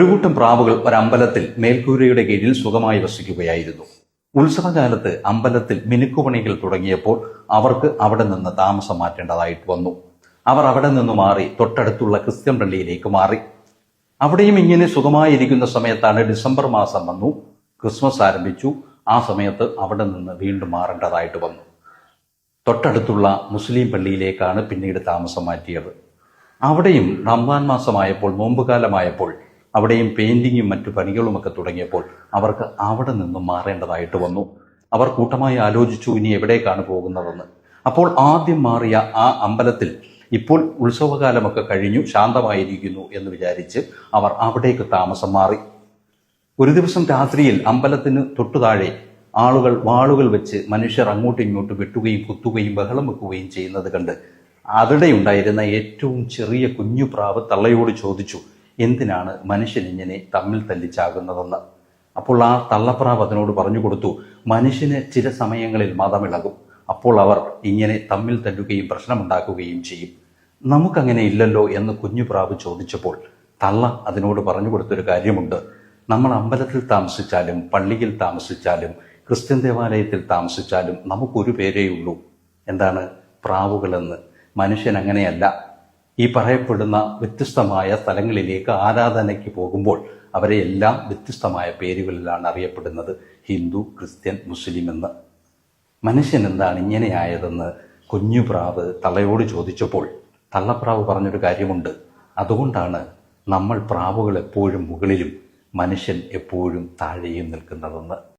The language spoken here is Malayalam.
ഒരു കൂട്ടം പ്രാവുകൾ ഒരമ്പലത്തിൽ മേൽക്കൂരയുടെ കീഴിൽ സുഖമായി വസിക്കുകയായിരുന്നു. ഉത്സവകാലത്ത് അമ്പലത്തിൽ മിനുക്കുപണികൾ തുടങ്ങിയപ്പോൾ അവർക്ക് അവിടെ നിന്ന് താമസം മാറ്റേണ്ടതായിട്ട് വന്നു. അവർ അവിടെ നിന്ന് മാറി തൊട്ടടുത്തുള്ള ക്രിസ്ത്യൻ പള്ളിയിലേക്ക് മാറി. അവിടെയും ഇങ്ങനെ സുഖമായിരിക്കുന്ന സമയത്താണ് ഡിസംബർ മാസം വന്നു. ക്രിസ്മസ് ആരംഭിച്ചു. ആ സമയത്ത് അവിടെ നിന്ന് വീണ്ടും മാറേണ്ടതായിട്ട് വന്നു. തൊട്ടടുത്തുള്ള മുസ്ലിം പള്ളിയിലേക്കാണ് പിന്നീട് താമസം മാറ്റിയത്. അവിടെയും റംസാൻ മാസമായപ്പോൾ നോമ്പുകാലമായപ്പോൾ അവിടെയും പെയിന്റിങ്ങും മറ്റു പണികളുമൊക്കെ തുടങ്ങിയപ്പോൾ അവർക്ക് അവിടെ നിന്നും മാറേണ്ടതായിട്ട് വന്നു. അവർ കൂട്ടമായി ആലോചിച്ചു ഇനി എവിടേക്കാണ് പോകുന്നതെന്ന്. അപ്പോൾ ആദ്യം മാറിയ ആ അമ്പലത്തിൽ ഇപ്പോൾ ഉത്സവകാലമൊക്കെ കഴിഞ്ഞു ശാന്തമായിരിക്കുന്നു എന്ന് വിചാരിച്ച് അവർ അവിടേക്ക് താമസം മാറി. ഒരു ദിവസം രാത്രിയിൽ അമ്പലത്തിന് തൊട്ടു താഴെ ആളുകൾ വാളുകൾ വെച്ച് മനുഷ്യർ അങ്ങോട്ടും ഇങ്ങോട്ടും വെട്ടുകയും കുത്തുകയും ബഹളം വെക്കുകയും ചെയ്യുന്നത് കണ്ട് അവിടെ ഉണ്ടായിരുന്ന ഏറ്റവും ചെറിയ കുഞ്ഞു പ്രാവ് തള്ളയോട് ചോദിച്ചു എന്തിനാണ് മനുഷ്യൻ ഇങ്ങനെ തമ്മിൽ തല്ലിച്ചാകുന്നതെന്ന്? അപ്പോൾ ആ തള്ളപ്രാവ് അതിനോട് പറഞ്ഞു കൊടുത്തു മനുഷ്യന് ചില സമയങ്ങളിൽ മതമിളകും. അപ്പോൾ അവർ ഇങ്ങനെ തമ്മിൽ തല്ലുകയും പ്രശ്നമുണ്ടാക്കുകയും ചെയ്യും. നമുക്കങ്ങനെ ഇല്ലല്ലോ എന്ന് കുഞ്ഞു പ്രാവ് ചോദിച്ചപ്പോൾ തള്ള അതിനോട് പറഞ്ഞു കൊടുത്തൊരു കാര്യമുണ്ട്. നമ്മൾ അമ്പലത്തിൽ താമസിച്ചാലും പള്ളിയിൽ താമസിച്ചാലും ക്രിസ്ത്യൻ ദേവാലയത്തിൽ താമസിച്ചാലും നമുക്കൊരു പേരേ ഉള്ളൂ എന്താണ് പ്രാവുകളെന്ന്? മനുഷ്യൻ അങ്ങനെയല്ല. ഈ പറയപ്പെടുന്ന വ്യത്യസ്തമായ സ്ഥലങ്ങളിലേക്ക് ആരാധനയ്ക്ക് പോകുമ്പോൾ അവരെ എല്ലാം വ്യത്യസ്തമായ പേരുകളിലാണ് അറിയപ്പെടുന്നത്. ഹിന്ദു ക്രിസ്ത്യൻ മുസ്ലിം എന്ന്. മനുഷ്യൻ എന്താണ് ഇങ്ങനെയായതെന്ന് കുഞ്ഞുപ്രാവ് തള്ളയോട് ചോദിച്ചപ്പോൾ തള്ളപ്രാവ് പറഞ്ഞൊരു കാര്യമുണ്ട്. അതുകൊണ്ടാണ് നമ്മൾ പ്രാവുകൾ എപ്പോഴും മുകളിലും മനുഷ്യൻ എപ്പോഴും താഴെയും നിൽക്കുന്നതെന്ന്.